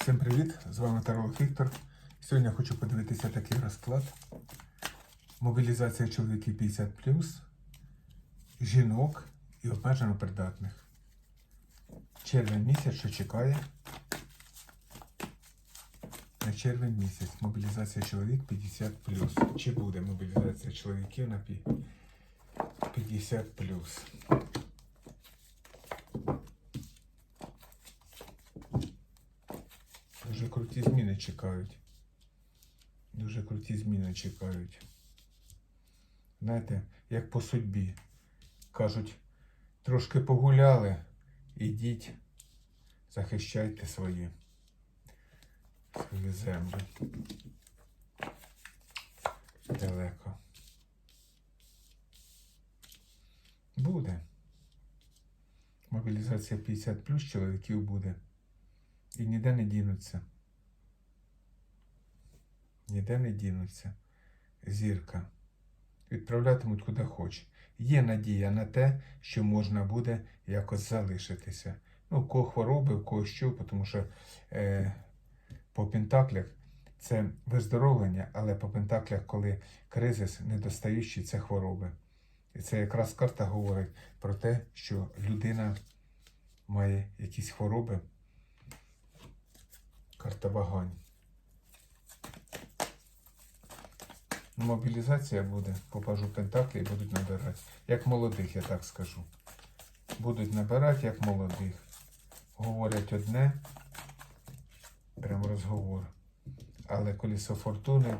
Всім привіт! З вами Таролог Віктор. Сьогодні я хочу подивитися такий розклад. Мобілізація чоловіків 50 жінок і обмежено придатних. Червень місяць, що чекає. На червень місяць мобілізація чоловік 50 Чи буде мобілізація чоловіків на пі- 50 Дуже круті зміни чекають. Дуже круті зміни чекають. Знаєте, як по судьбі. Кажуть, трошки погуляли, ідіть, захищайте свої, свої землі. Далеко. Буде. Мобілізація 50 плюс чоловіків буде. І ніде не дінуться. Ніде не дінуться. Зірка. Відправлятимуть куди хоч. Є надія на те, що можна буде якось залишитися. Ну, у кого хвороби, у кого що, тому що е, по пентаклях це виздоровлення, але по пентаклях, коли кризис недостаючий, це хвороби. І це якраз карта говорить про те, що людина має якісь хвороби. Карта вагань. Мобілізація буде, попажу пентаклі і будуть набирати. Як молодих, я так скажу. Будуть набирати, як молодих. Говорять одне, прям розговор. Але колісо фортуни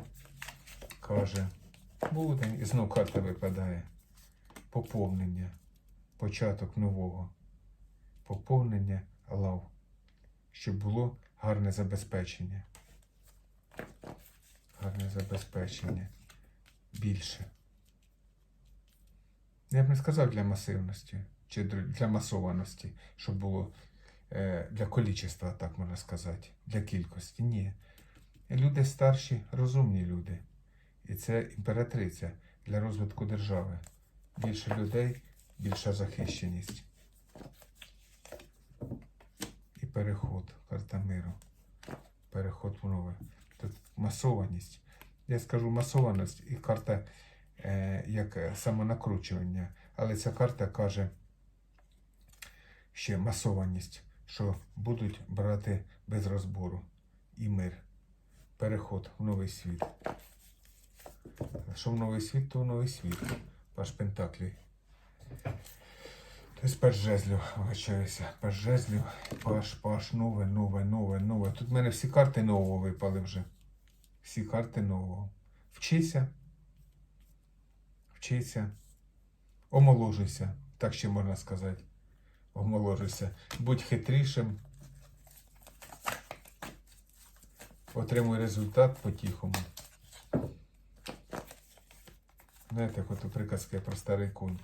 каже, буде, і знов карта випадає. Поповнення. Початок нового. Поповнення лав. Щоб було гарне забезпечення. Гарне забезпечення. Більше. Я б не сказав для масивності чи для масованості, щоб було е, для количества, так можна сказати, для кількості. Ні. Люди старші, розумні люди. І це імператриця для розвитку держави. Більше людей, більша захищеність. І переход, карта миру. Переход в нове. Тут масованість. Я скажу масованість і карта е, як самонакручування. Але ця карта каже ще масованість, що будуть брати без розбору. І мир. Переход в новий світ. Що в новий світ, то в новий світ. Паш Пентаклі. Тобто паш жезлів, вибачаюся. Паш жезлів, паш, паш, нове, нове, нове, нове. Тут в мене всі карти нового випали вже. Всі карти нового. Вчися. Вчися. Омоложуйся. Так ще можна сказати. Омоложуйся. Будь хитрішим. Отримуй результат по-тихому. Знаєте, як от у приказки про старий кунь.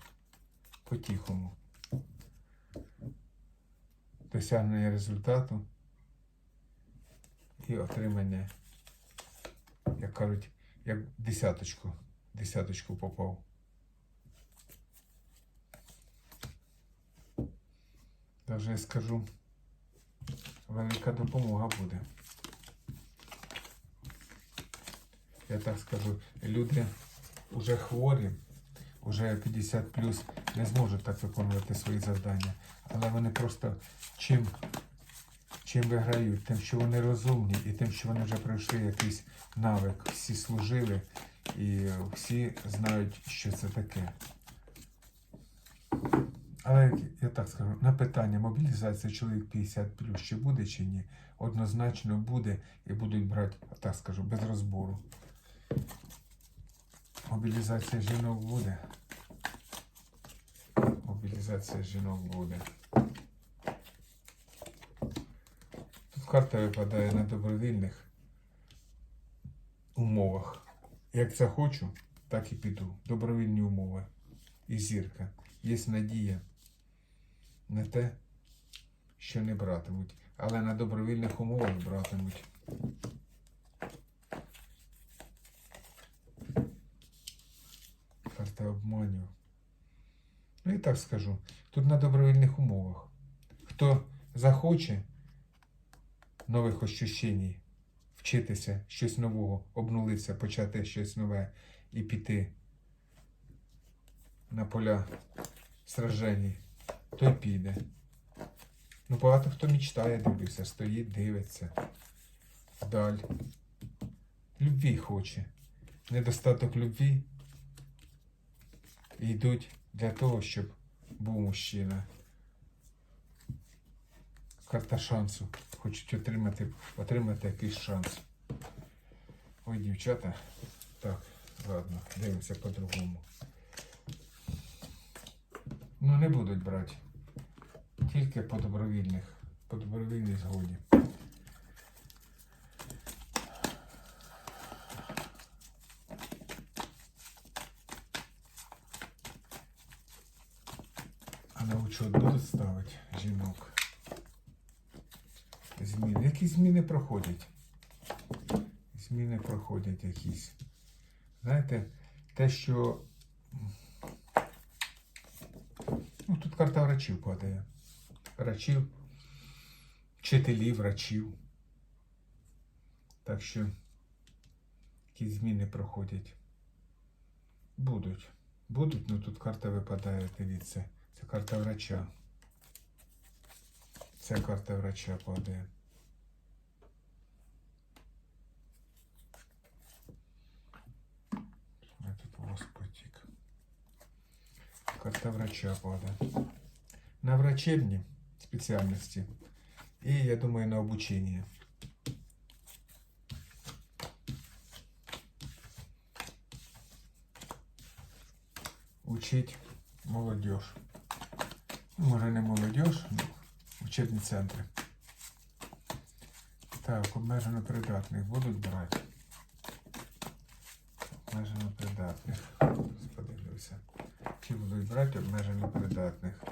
По-тихому. Досягнення результату і отримання, як кажуть, як десяточку, десяточку попав. Даже я скажу, велика допомога буде. Я так скажу, люди вже хворі, вже 50 плюс не зможуть так виконувати свої завдання. Але вони просто чим, чим виграють? Тим, що вони розумні і тим, що вони вже пройшли якийсь навик. Всі служили і всі знають, що це таке. Але я так скажу, на питання мобілізації чоловік 50 плюс, чи буде чи ні, однозначно буде і будуть брати, так скажу, без розбору. Мобілізація жінок буде. Мобілізація жінок буде. Карта випадає на добровільних умовах. Як захочу, так і піду. Добровільні умови. І зірка. Є надія на те, що не братимуть. Але на добровільних умовах братимуть. Карта обманює. Ну і так скажу. Тут на добровільних умовах. Хто захоче, нових ощущень, вчитися щось нового, обнулитися, почати щось нове і піти на поля сражень, той піде. Ну, багато хто мечтає, дивлюся, стоїть, дивиться вдаль. Любві хоче. Недостаток любві. І йдуть для того, щоб був мужчина. Карта шансу. Хочуть отримати, отримати якийсь шанс. Ой, дівчата. Так, ладно, дивимося по-другому. Ну, не будуть брати. Тільки по добровільних, по добровільній згоді. А на учет будуть ставити жінок. Які зміни проходять? Зміни проходять якісь. Знаєте, те, що. Ну, тут карта врачів падає. Врачів, вчителів, врачів. Так що якісь зміни проходять. Будуть. Будуть, ну тут карта випадає, дивіться. Це карта врача. Це карта врача падає. Я тут волос потік. Карта врача падає. На врачебні спеціальності. І, я думаю, на обучення. Учить молодежь. Ну, Може не молодежь, ну, учебні центри. Так, обмежено придатних будуть брати. Обмежено придатних. Чи будуть брати обмежено придатних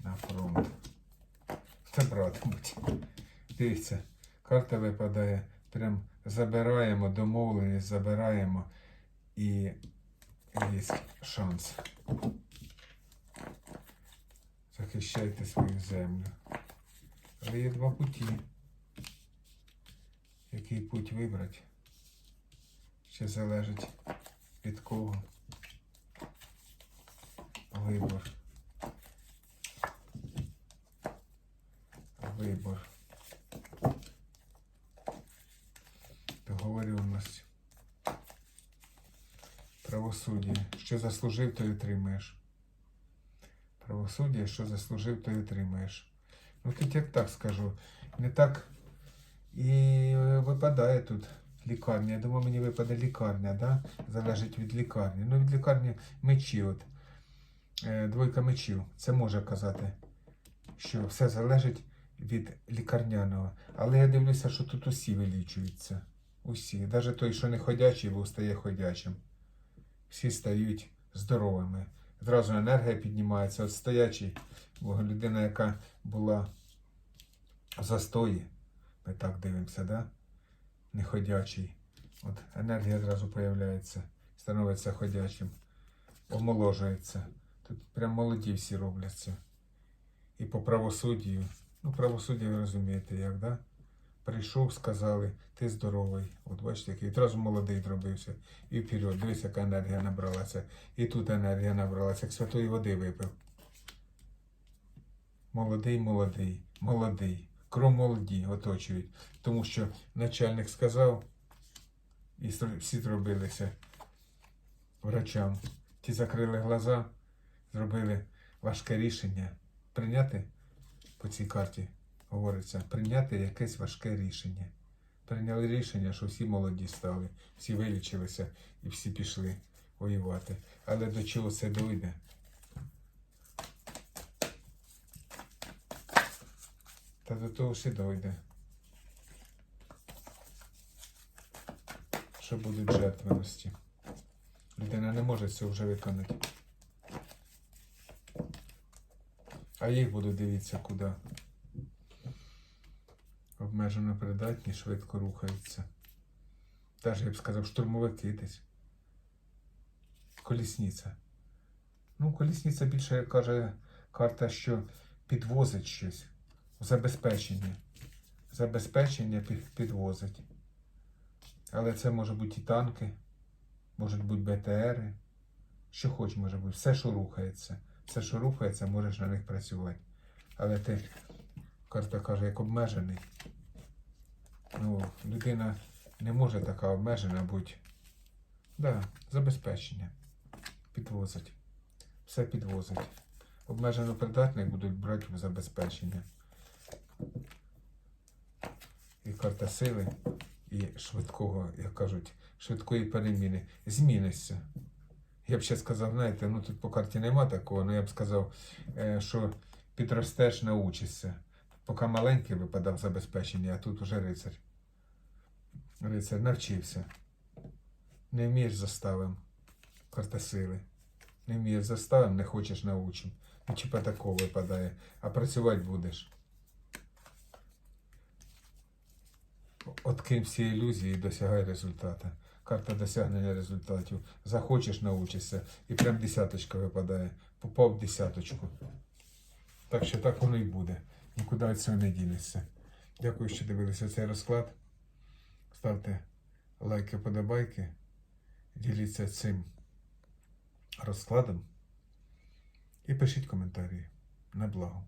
на фронт? Та братимуть. Дивіться, карта випадає. Прям забираємо, домовленість забираємо і є шанс. Захищайте свою землю. Але є два путі. Який путь вибрати? Ще залежить від кого. Вибор. Вибор. Договорюваність. Правосуддя. Що заслужив, то й отримаєш. Правосуддя, що заслужив, то й отримаєш. Ну тут як так скажу. Не так е, випадає тут лікарня. Я думаю, мені випаде лікарня, да? залежить від лікарні. Ну, від лікарні мечі. От. Е, Двойка мечів. Це може казати, що все залежить від лікарняного. Але я дивлюся, що тут усі вилічуються. Усі. Навіть той, що не ходячий, бо стає ходячим. Всі стають здоровими. Зразу енергія піднімається. От стоячий, бо людина, яка була в застої, ми так дивимося, да? Неходячий. От енергія зразу появляється, становиться ходячим, омоложується. Тут прям молоді всі робляться. І по правосуддю. Ну, правосуддя ви розумієте, як, да? Прийшов, сказали, ти здоровий. От бачите, який одразу молодий зробився. І вперед, дивись, яка енергія набралася. І тут енергія набралася, як святої води випив. Молодий, молодий, молодий. Кром молоді оточують. Тому що начальник сказав, і всі зробилися врачам. Ті закрили глаза, зробили важке рішення. Прийняти по цій карті говориться, прийняти якесь важке рішення. Прийняли рішення, що всі молоді стали, всі вилічилися і всі пішли воювати. Але до чого це дойде? Та до того ще дойде. Що будуть жертвеності. Людина не може цього вже виконати. А їх будуть дивіться куди. Обмежено придатні, швидко рухаються. Теж я б сказав, штурмовики десь. Колісниця. Ну, колісниця більше каже карта, що підвозить щось. Забезпечення. забезпечення підвозить. Але це може бути і танки, можуть бути БТРи, що хоч може бути, все, що рухається. Все, що рухається, можеш на них працювати. Але ти, карта каже, як обмежений. Ну, людина не може така обмежена бути. Да, забезпечення. Підвозить. Все підвозить. Обмежено придатних будуть брати в забезпечення. І карта сили, і швидкого, як кажуть, швидкої переміни. Змінишся. Я б ще сказав, знаєте, ну тут по карті нема такого, але я б сказав, е, що підростеш, научишся. Поки маленький випадав забезпечення, а тут уже рицар. Рицар навчився. Не вмієш заставим. Карта сили. Не вмієш заставим, не хочеш научим. Ну, типа такого випадає. А працювати будеш. Откинь всі ілюзії і досягай результата. Карта досягнення результатів. Захочеш научишся. І прям десяточка випадає. Попав в десяточку. Так що так воно і буде. Нікуди від цього не дінешся. Дякую, що дивилися цей розклад. Ставте лайки, подобайки. Діліться цим розкладом. І пишіть коментарі. На благо.